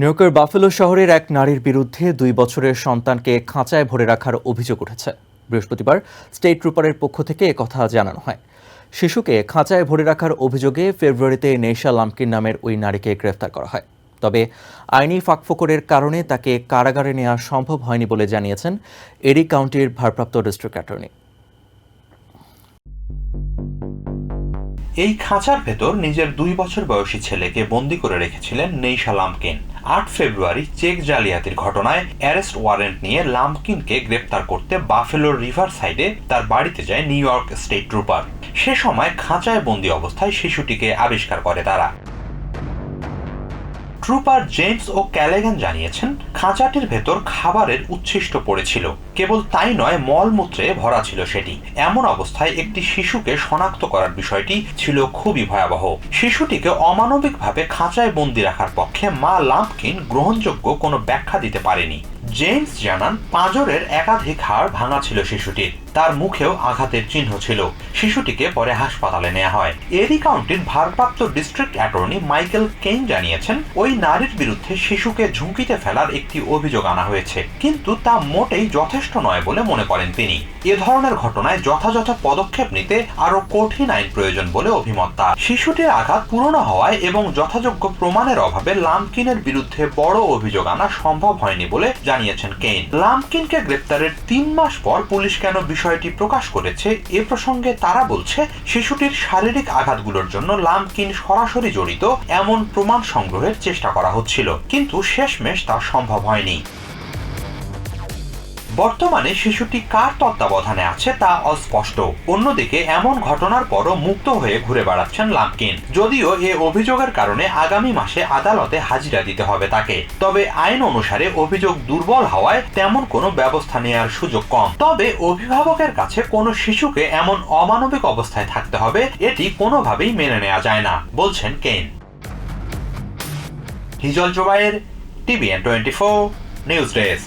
New ইয়র্কের buffalo শহরের এক নারীর বিরুদ্ধে দুই বছরের সন্তানকে খাঁচায় ভরে রাখার অভিযোগ উঠেছে। বৃহস্পতিবার স্টেট ট্রুপারের পক্ষ থেকে একথা জানানো হয়। শিশুকে খাঁচায় ভরে রাখার অভিযোগে ফেব্রুয়ারিতে নেশা লামকিন নামের ওই নারীকে গ্রেফতার করা হয়। তবে আইনি ফাঁকফোকরের কারণে তাকে কারাগারে নেওয়া সম্ভব হয়নি বলে জানিয়েছেন এরি কাউন্টির ভারপ্রাপ্ত ডিস্ট্রিক্ট অ্যাটর্নি। এই খাঁচার ভেতর নিজের দুই বছর বয়সী ছেলেকে বন্দি করে রেখেছিলেন নেইশা লামকিন। আট ফেব্রুয়ারি চেক জালিয়াতির ঘটনায় অ্যারেস্ট ওয়ারেন্ট নিয়ে লামকিনকে গ্রেপ্তার করতে বাফেলোর রিভার সাইডে তার বাড়িতে যায় নিউ ইয়র্ক স্টেট ট্রুপার। সে সময় খাঁচায় বন্দি অবস্থায় শিশুটিকে আবিষ্কার করে তারা। ট্রুপার জেমস ও ক্যালেগান জানিয়েছেন, খাঁচাটির ভেতর খাবারের উচ্ছিষ্ট পড়েছিল। কেবল তাই নয়, মলমূত্রে ভরা ছিল সেটি। এমন অবস্থায় একটি শিশুকে শনাক্ত করার বিষয়টি ছিল খুবই ভয়াবহ। শিশুটিকে অমানবিকভাবে খাঁচায় বন্দি রাখার পক্ষে মা লাম্পকিন গ্রহণযোগ্য কোনো ব্যাখ্যা দিতে পারেনি। জেমস জানান, পাঁজরের একাধিক হাড় ভাঙা ছিল শিশুটির তার মুখেও আঘাতের চিহ্ন ছিল। শিশুটিকে পরে হাসপাতালে নেওয়া হয়। এরি কাউন্টির ভারপ্রাপ্ত ডিস্ট্রিক্ট অ্যাটর্নি মাইকেল কেইন জানিয়েছেন, ওই নারীর বিরুদ্ধে শিশুকে ঝুঁকিতে ফেলার একটি অভিযোগ আনা হয়েছে। কিন্তু তা মোটেই যথেষ্ট নয় বলে মনে করেন তিনি। এ ধরনের ঘটনায় যথাযথ পদক্ষেপ নিতে আরও কঠিন আইন প্রয়োজন বলে অভিমত তার। শিশুটির আঘাত পুরনো হওয়ায় এবং যথাযোগ্য প্রমাণের অভাবে লামকিনের বিরুদ্ধে বড় অভিযোগ আনা সম্ভব হয়নি বলে জানিয়েছেন কেইন। লামকিনকে গ্রেপ্তারের তিন মাস পর পুলিশ কেন বিষয়টি প্রকাশ করেছে, এ প্রসঙ্গে তারা বলছে, শিশুটির শারীরিক আঘাতগুলোর জন্য লামকিন সরাসরি জড়িত, এমন প্রমাণ সংগ্রহের চেষ্টা করা হচ্ছিল। কিন্তু শেষমেশ তা সম্ভব হয়নি। বর্তমানে শিশুটি কার তত্ত্বাবধানে আছে তা অস্পষ্ট। অন্যদিকে, এমন ঘটনার পরও মুক্ত হয়ে ঘুরে বেড়াচ্ছেন লামকিন। যদিও এ অভিযোগের কারণে আগামী মাসে আদালতে হাজিরা দিতে হবে তাকে। তবে আইন অনুসারে অভিযোগ দুর্বল হওয়ায় তেমন কোনো ব্যবস্থা নেওয়ার সুযোগ কম। তবে অভিভাবকের কাছে কোনো শিশুকে এমন অমানবিক অবস্থায় থাকতে হবে, এটি কোনোভাবেই মেনে নেওয়া যায় না, বলছেন কেন Hijal জোবাইয়ের TVN twenty four, news desk.